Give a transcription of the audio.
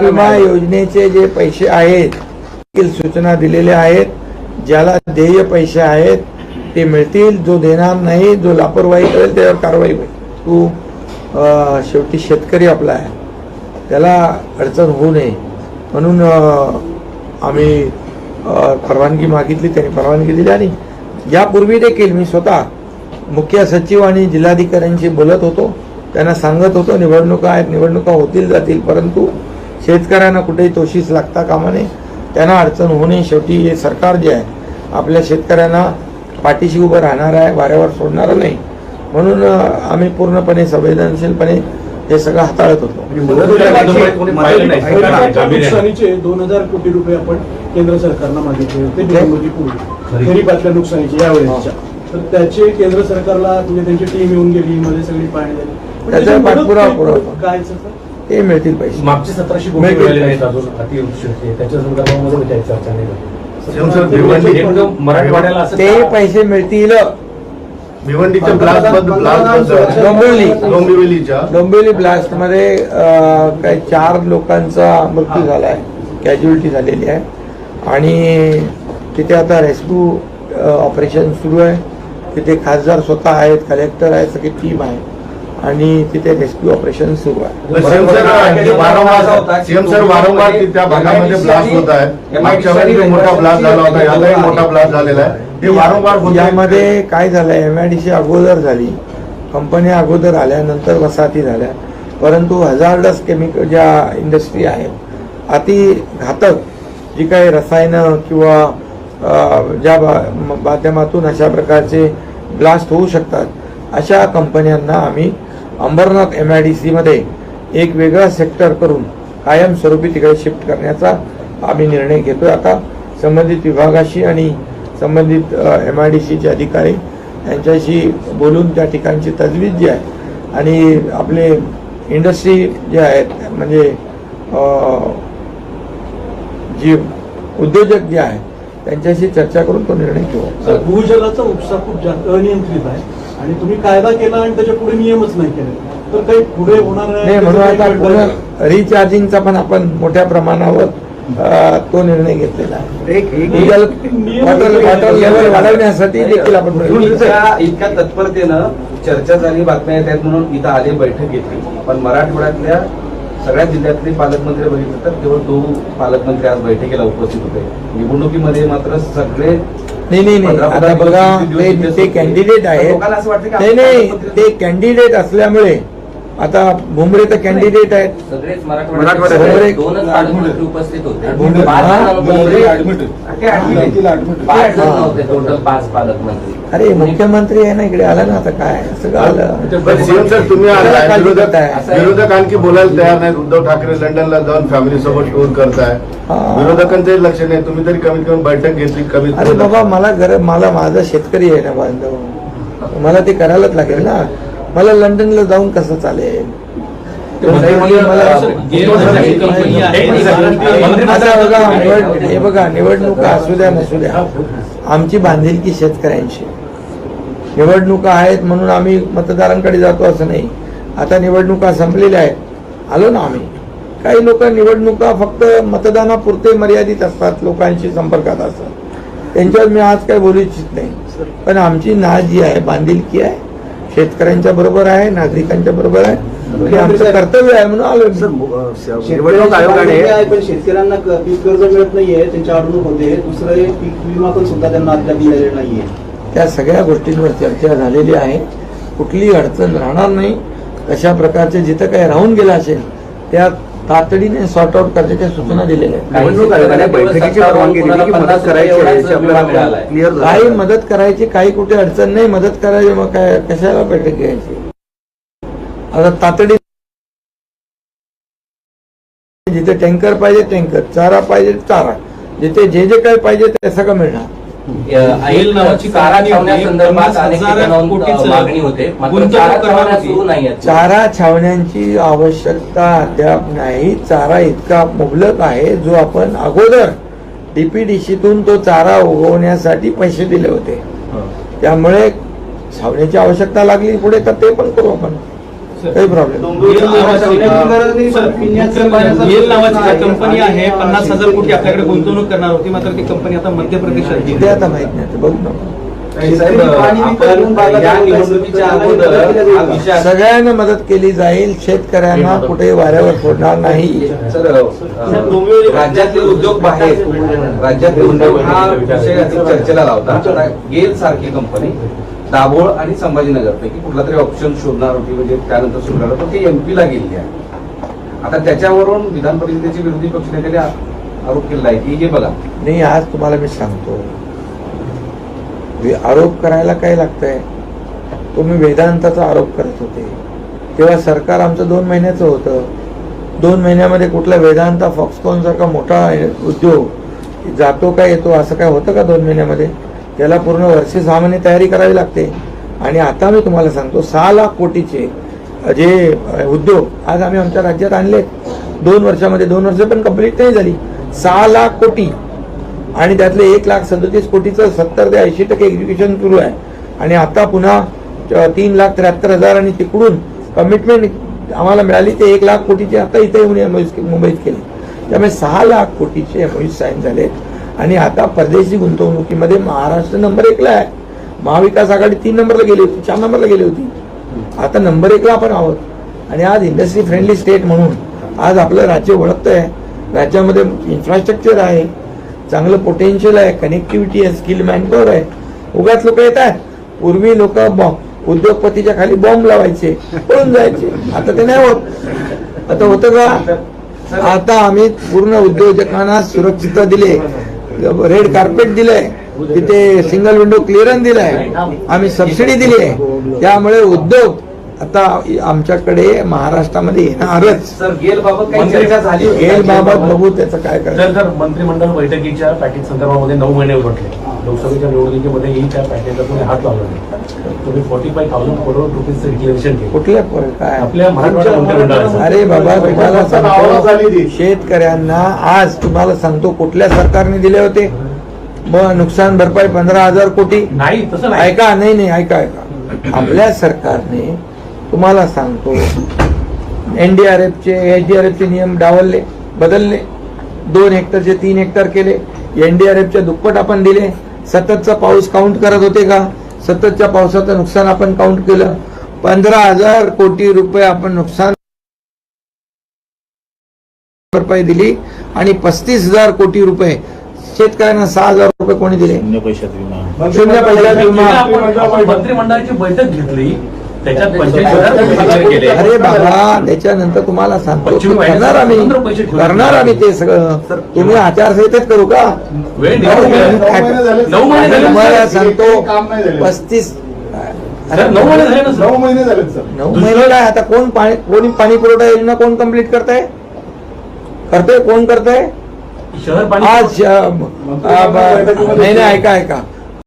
विमा योजनेचे जे पैसे आहेत देखील सूचना दिलेल्या आहेत ज्याला देय पैसे आहेत ते मिळतील. जो देणार नाही जो लापरवाही करेल त्यावर कारवाई होईल. तू शेवटी शेतकरी आपला आहे. त्याला अडचण होऊ नये. म्हणून आम्ही परवानगी मागितली त्यांनी परवानगी दिली आणि यापूर्वी देखील मी स्वतः मुख्य सचिव आणि जिल्हाधिकाऱ्यांशी बोलत होतो. त्यांना सांगत होतो निवडणुका आहेत निवडणुका होतील जातील परंतु शेतकऱ्यांना कुठेही तोशीस लागता कामा नये. त्यांना अडचण होऊ नये. शेवटी हे सरकार जे आहे आपल्या शेतकऱ्यांना पाठीशी उभं राहणार आहे वाऱ्यावर सोडणार नाही. म्हणून आम्ही पूर्णपणे संवेदनशीलपणे हे सगळं हाताळत होतो. नुकसानीचे दोन हजार कोटी रुपये आपण केंद्र सरकारला मागितले होते खरीपातल्या नुकसानीचे यावेळेसच्या. तर त्याचे केंद्र सरकारला म्हणजे त्यांची टीम येऊन गेली मध्ये सगळी पाहणी झाली पण त्याचा मदत पाठपुरावा. काय सर? ते मिळतील पैसे. मागचे सतराशे कोटी मिळतील. मिळाले नाहीत अजून अतिवृष्टी होते त्याच्या संदर्भामध्ये काही चर्चा नाही झाली. ते पैसे मिळतील. भिवंडीच्या डोंबिवली. ब्लास्टमध्ये काही चार लोकांचा मृत्यू झाला आहे कॅज्युअलिटी झालेली आहे. आणि तिथे आता रेस्क्यू ऑपरेशन सुरू आहे. तिथे खासदार स्वतः आहेत कलेक्टर आहेत सगळी टीम आहे. आणि तिथे रेस्क्यू ऑपरेशन सुरू आहे. सीएम सर वारंवार सीएम सर वारंवार ती त्या भागामध्ये ब्लास्ट होत आहे. मागच्या वेळी मोठा ब्लास्ट झाला होता यालाही मोठा ब्लास्ट झालेला आहे. ते वारंवार होत आहे. यामध्ये काय झालंय एम आय डी सी अगोदर झाली. कंपन्या अगोदर आल्या नंतर वसाहती झाल्या. परंतु हजार्डस केमिकल ज्या इंडस्ट्री आहेत अति घातक जी काही रसायनं किंवा ज्या बा- माध्यमातून अशा प्रकारचे ब्लास्ट होऊ शकतात अशा कंपन्यांना आम्ही अंबरनाथ एम आय डी सीमध्ये एक वेगळा सेक्टर करून कायमस्वरूपी तिकडे शिफ्ट करण्याचा आम्ही निर्णय घेतोय. आता संबंधित विभागाशी आणि संबंधित एम आय डी सीचे अधिकारी यांच्याशी बोलून त्या ठिकाणची तजवीज जी आहे आणि आपले इंडस्ट्री जे आहेत म्हणजे जी उद्योजक जे आहेत त्यांच्याशी चर्चा करून तो निर्णय घेऊ. भूजलाचा उपसा खूप जास्त अनियंत्रित आहे. आणि तुम्ही कायदा केला आणि त्याच्या पुढे नियमच नाही केले. तर काही पुढे होणार आहे नाही म्हणून आता? पुन्हा रिचार्जिंगचा पण आपण मोठ्या प्रमाणावर अ, तो निर्णय घेतलेला आहे. भूजल वॉटर वॉटर लेवल वाढवण्यासाठी देखील आपण प्रयत्न करू. इतक्या इतक्या तत्परतेनं चर्चा झाली बातम्या येत आहेत म्हणून इथं आले बैठक घेतली. पण मराठवाड्यातल्या सगळ्या जिल्ह्यातले पालकमंत्री बघितलं तर केवळ दोन पालकमंत्री आज बैठकीला उपस्थित होते. निवडणुकीमध्ये मात्र सगळे नाही नाही नाही. आता बघा ते ते कॅन्डिडेट आहेत. नाही नाही ते कॅन्डिडेट असल्यामुळे आता भुमरे तर कॅन्डिडेट आहेत. उपस्थित होते. हा? अरे मुख्यमंत्री आहे ना इकडे आला ना आता काय? सगळं आलं. तुम्ही विरोधक दिक्कत आहे? विरोधक आणखी बोलायला तयार नाहीत. उद्धव ठाकरे लंडनला जाऊन फॅमिली सोबत टूर करताय. हा. विरोधकांचंही लक्ष नाही. तुम्ही तरी कमीत कमी बैठक घेतली कमीत अरे कमी बाबा मला घर मला माझा शेतकरी आहे ना बांधव. मला ते करायलाच लागेल ना. मला लंडनला जाऊन कसं चालेल? हे बघा निवडणुका असू द्या नसू द्या. आमची बांधिलकी शेतकऱ्यांशी. निवडणुका आहेत म्हणून आम्ही मतदारांकडे जातो असं नाही. आता निवडणुका संपलेल्या आहेत. आलो ना आम्ही. काही लोक निवडणुका फक्त मतदानापुरते मर्यादित असतात लोकांशी संपर्कात असतात. त्यांच्यावर मी आज काही बोलू इच्छित नाही. पण आमची नाळ जी आहे बांधिलकी आहे शेतकऱ्यांच्या बरोबर आहे नागरिकांच्या बरोबर आहे. हे आमचं कर्तव्य आहे म्हणून आलो. निवडणूक आयोगाने आहे, पण शेतकऱ्यांना पीक कर्ज मिळत नाहीये त्यांच्या अडवणूक होते. दुसरं पीक विमा पण सुद्धा त्यांना अद्याप दिलेला नाहीये. त्या सगळ्या गोष्टींवर चर्चा झालेली आहे. कुठलीही अडचण राहणार नाही. अशा प्रकारचे जिथं काही राहून गेलं असेल त्या तातडीने सॉर्ट आउट करण्याच्या सूचना दिलेल्या आहेत. काही मदत करायची काही कुठे अडचण नाही मदत करायची मग काय कशाला बैठक घ्यायची? आता तातडी जिथे टँकर पाहिजे टँकर चारा पाहिजे चारा. जिथे जे जे काही पाहिजे ते सगळं मिळणार. नावाची चारा छावण्यासंदर्भात अनेक ठिकाणाहून मागणी होते. मात्र चारा छावण्या. सुरू नाही चारा छावण्यांची आवश्यकता अद्याप नाही. चारा इतका मुबलक आहे जो आपण अगोदर डीपीडीसीतून तो चारा उगवण्यासाठी पैसे दिले होते. त्यामुळे छावण्याची आवश्यकता लागली. पुढे तर ते पण करू आपण. काही प्रॉब्लेम येल नावाची कंपनी आहे पन्नास हजार कोटी आपल्याकडे गुंतवणूक करणार होती मात्र ती कंपनी आता मध्य प्रदेशात गेली. ते आता माहीत नाही ते बघू ना. साहेब, आपण या निवडणुकीच्या अगोदर हा विषय असा- सगळ्यांना मदत केली जाईल शेतकऱ्यांना कुठे वाऱ्यावर सोडणार नाही. राज्यातले उद्योग बाहेर राज्यातले उद्योग हा विषय चर्चेला लावता गेल सारखी कंपनी दाभोळ आणि संभाजीनगर पैकी कुठला तरी ऑप्शन शोधणार होती म्हणजे त्यानंतर सुरू झालं तर ती एमपी गेलेली आहे. आता त्याच्यावरून विधान परिषदेचे विरोधी पक्ष नेत्याने आरोप केला आहे की हे बघा. नाही आज तुम्हाला मी सांगतो. आरोप करायला काय लागतंय? तुम्ही वेदांताचा आरोप करत होते. तेव्हा सरकार आमचं दोन महिन्याचं होतं. दोन महिन्यामध्ये कुठला वेदांता फॉक्सकॉन सारखा मोठा उद्योग जातो का येतो असं काय होतं का दोन महिन्यामध्ये? त्याला पूर्ण वर्षे सहा महिने तयारी करावी लागते. आणि आता मी तुम्हाला सांगतो सहा लाख कोटीचे जे उद्योग आज आम्ही आमच्या राज्यात आणले दोन वर्षामध्ये दोन वर्ष पण कंप्लीट नाही झाली. सहा लाख कोटी. आणि त्यातले एक लाख सदतीस कोटीचं सत्तर ते ऐंशी टक्के एक्झिक्युशन सुरू आहे. आणि आता पुन्हा तीन लाख त्र्याहत्तर हजार आणि तिकडून कमिटमेंट आम्हाला मिळाली ते एक लाख कोटीचे आता इथे येऊन मुंबईत केले. त्यामुळे सहा लाख कोटीचे एमओयू साईन झाले आणि आता परदेशी गुंतवणुकीमध्ये महाराष्ट्र नंबर एकला आहे. महाविकास आघाडी तीन नंबरला गेली होती चार नंबरला गेली होती. आता नंबर एकला आपण आहोत. आणि आज इंडस्ट्री फ्रेंडली स्टेट म्हणून आज आपलं राज्य ओळखतंय. राज्यामध्ये इन्फ्रास्ट्रक्चर आहे चांगलं पोटेन्शियल आहे कनेक्टिव्हिटी आहे स्किल मॅनपॉवर आहे. उगाच लोक येत आहेत. पूर्वी लोक उद्योगपतीच्या खाली बॉम्ब लावायचे पळून जायचे. आता ते नाही होत. आता होतं का? आता आम्ही पूर्ण उद्योजकांना सुरक्षितता दिले रेड कार्पेट दिलंय. तिथे सिंगल विंडो क्लिअरन्स दिलाय. आम्ही सबसिडी दिली आहे. त्यामुळे उद्योग आता आमच्याकडे महाराष्ट्रामध्ये येणारच. सर गेल बाबत काही चर्चा झाली होती गेल बाबत बघू त्याचं काय करायचं. तर मंत्रिमंडळ बैठकीच्या पॅकेज संदर्भामध्ये नऊ महिने उलटले. लोकसभेच्या निवडणुकीमध्ये ही त्या पॅकेजला तुम्ही हात लावला नाही. तुम्ही फोर्टी फाय थाउजंड करोड रुपीजचं डिक्लेरेशन केलं. कुठल्या प- काय? आपल्या मराठवाडा मंत्रिमंडळाचं. अरे बाबा तुम्हाला सांगतो ती. शेतकऱ्यांना आज तुम्हाला सांगतो कुठल्या सरकारने दिले होते? मग नुकसान भरपाई पंधरा हजार कोटी. नाही तसं नाही. ऐका नाही नाही ऐका ऐका. आपल्या सरकारने तुम्हाला सांगतो. एनडीआरएफचे एचडीआरएफचे नियम डावलले बदलले. दोन हेक्टरचे तीन हेक्टर केले. एनडीआरएफच्या दुप्पट आपण दिले. सततचा पाऊस काउंट करत होते का? सततच्या पावसाचं नुकसान आपण काउंट केलं. पंधरा हजार कोटी रुपये आपण नुकसान भरपाई दिली आणि पस्तीस हजार कोटी रुपये. शेतकऱ्यांना सहा हजार रुपये कोणी दिले? शून्य पैशात विमा. मंत्रिमंडळाची बैठक घेतली. त्याच्यात पंचवीस हजार कोटी declare केले. अरे बाबा त्याच्यानंतर तुम्हाला सांगतो पश्चिम करणार आम्ही. करणार आम्ही ते सगळं. तुम्ही आचारसंहितेत करू का? वेळ नऊ. महिने झाले. तुम्हाला सांगतो. पस्तीस. सर, नऊ महिने झाले ना सर? नऊ महिने झाले सर. नऊ महिने काय आता कोण पाणी कोणी पाणी पुरवठा योजना कोण कंप्लीट करताय? करतोय कोण करताय? शहर पाणी आज नाही नाही ऐका ऐका.